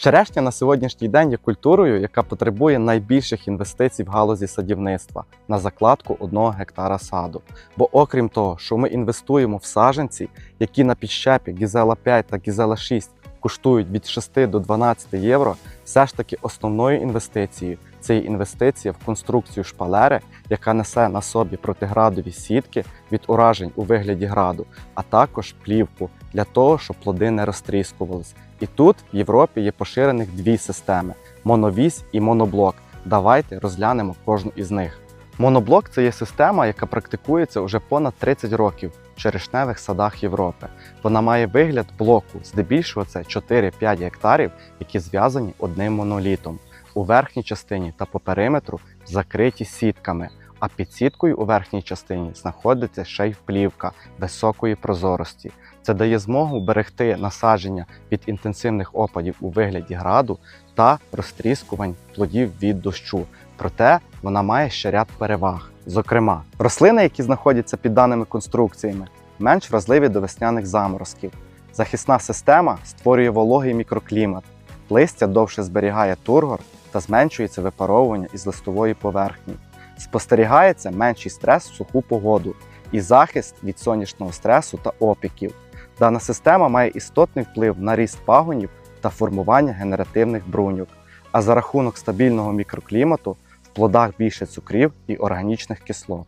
Черешня на сьогоднішній день є культурою, яка потребує найбільших інвестицій в галузі садівництва на закладку одного гектара саду. Бо окрім того, що ми інвестуємо в саженці, які на підщепі Гізела 5 та Гізела 6 коштують від 6 до 12 євро, все ж таки основною інвестицією це є інвестиція в конструкцію шпалери, яка несе на собі протиградові сітки від уражень у вигляді граду, а також плівку для того, щоб плоди не розтріскувались. І тут в Європі є поширених дві системи: моновісь і моноблок. Давайте розглянемо кожну із них. Моноблок це є система, яка практикується вже понад 30 років в черешневих садах Європи. Вона має вигляд блоку, здебільшого це 4-5 гектарів, які зв'язані одним монолітом. У верхній частині та по периметру закриті сітками, а під сіткою у верхній частині знаходиться ще й плівка високої прозорості. Це дає змогу берегти насадження від інтенсивних опадів у вигляді граду та розтріскувань плодів від дощу. Проте вона має ще ряд переваг. Зокрема, рослини, які знаходяться під даними конструкціями, менш вразливі до весняних заморозків. Захисна система створює вологий мікроклімат, листя довше зберігає тургор та зменшується випаровування із листової поверхні. Спостерігається менший стрес в суху погоду і захист від сонячного стресу та опіків. Дана система має істотний вплив на ріст пагонів та формування генеративних бруньок. А за рахунок стабільного мікроклімату в плодах більше цукрів і органічних кислот.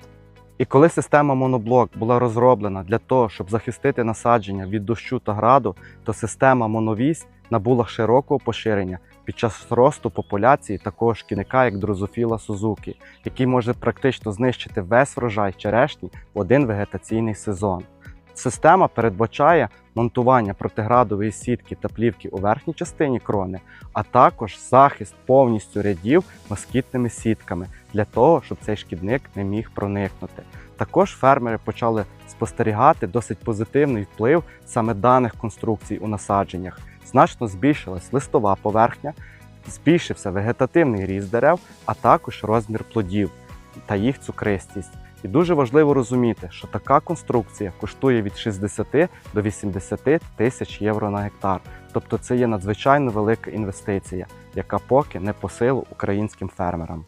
І коли система моноблок була розроблена для того, щоб захистити насадження від дощу та граду, то система моновісь набула широкого поширення під час росту популяції такого шкідника, як дрозофіла Сузуки, який може практично знищити весь врожай черешні в один вегетаційний сезон. Система передбачає монтування протиградової сітки та плівки у верхній частині крони, а також захист повністю рядів москітними сітками для того, щоб цей шкідник не міг проникнути. Також фермери почали спостерігати досить позитивний вплив саме даних конструкцій у насадженнях. Значно збільшилась листова поверхня, збільшився вегетативний ріст дерев, а також розмір плодів та їх цукристість. І дуже важливо розуміти, що така конструкція коштує від 60 до 80 тисяч євро на гектар. Тобто це є надзвичайно велика інвестиція, яка поки не по силу українським фермерам.